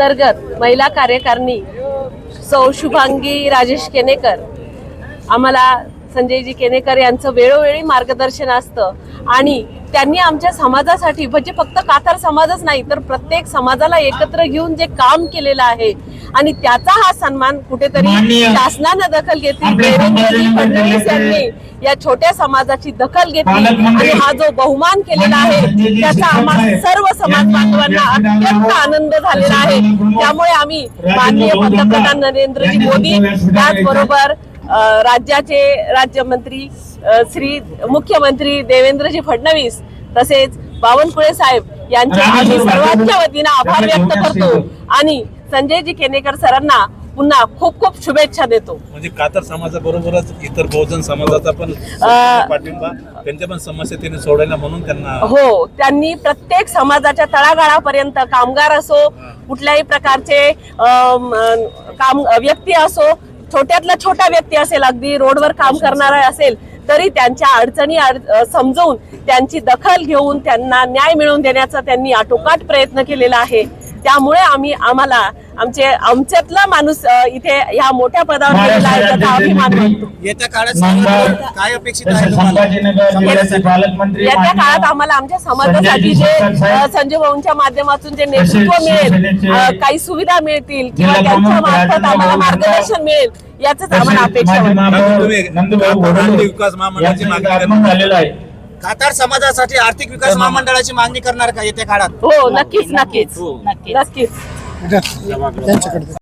अंतर्गत महिला कार्यकारिणी सौ शुभांगी राजेश केनेकर. आम्हाला संजयजी केनेकर यांचं वेळोवेळी मार्गदर्शन असतं. आणि त्यांनी आमच्या समाजासाठी म्हणजे फक्त कातार समाजच नाही तर प्रत्येक समाजाला एकत्र घेऊन जे काम केलेलं आहे आणि त्याचा हा सन्मान कुठेतरी शासनानं दखल घेतली. फडणवीस यांनी या छोट्या समाजाची दखल घेतली. आणि हा जो बहुमान केलेला आहे त्याचा आम्हा शिरसाट सर्व समाज बांधवांना अत्यंत आनंद झालेला आहे. त्यामुळे आम्ही माननीय पंतप्रधान नरेंद्रजी मोदी त्याचबरोबर राज्याचे राज्यमंत्री श्री मुख्यमंत्री देवेंद्रजी फडणवीस तसेच बावनकुळे साहेब यांचे आम्ही सर्वांच्या वतीनं आभार व्यक्त करतो. आणि संजयजी केनेकर सरांना पुन्हा खूप खूप शुभेच्छा देतो म्हणजे कातर समाजाबरोबरच इतर बहुजन समाजाचा पण पाठिंबा त्यांच्या पण समस्या त्यांनी सोडायला म्हणून त्यांना हो त्यांनी प्रत्येक समाजाच्या तळागाळापर्यंत कामगार असो कुठल्याही प्रकारचे काम व्यक्ती असो छोट्यातला छोटा व्यक्ती असेल अगदी रोडवर काम करणारा असेल तरी त्यांच्या अडचणी समजून त्यांची दखल घेऊन त्यांना न्याय मिळवून देण्याचा त्यांनी आटोकाट प्रयत्न केलेला आहे. त्यामुळे आम्ही आम्हाला आमचे आमच्यातला माणूस इथे ह्या मोठ्या पदावर गेलेला आहे त्याचा अभिमान येत्या काळात काय अपेक्षित येत्या काळात आम्हाला आमच्या समाजासाठी जे संजय भाऊंच्या माध्यमातून जे नेतृत्व मिळेल काही सुविधा मिळतील किंवा त्यांच्या मार्फत आम्हाला मार्गदर्शन मिळेल याच आम्हाला अपेक्षा वाटते विकास महामंडळाची मागणी. झालेलं आहे. कातार समाजासाठी आर्थिक विकास महामंडळाची मागणी करणार का येत्या काळात? हो नक्कीच नक्कीच हो. नक्कीच.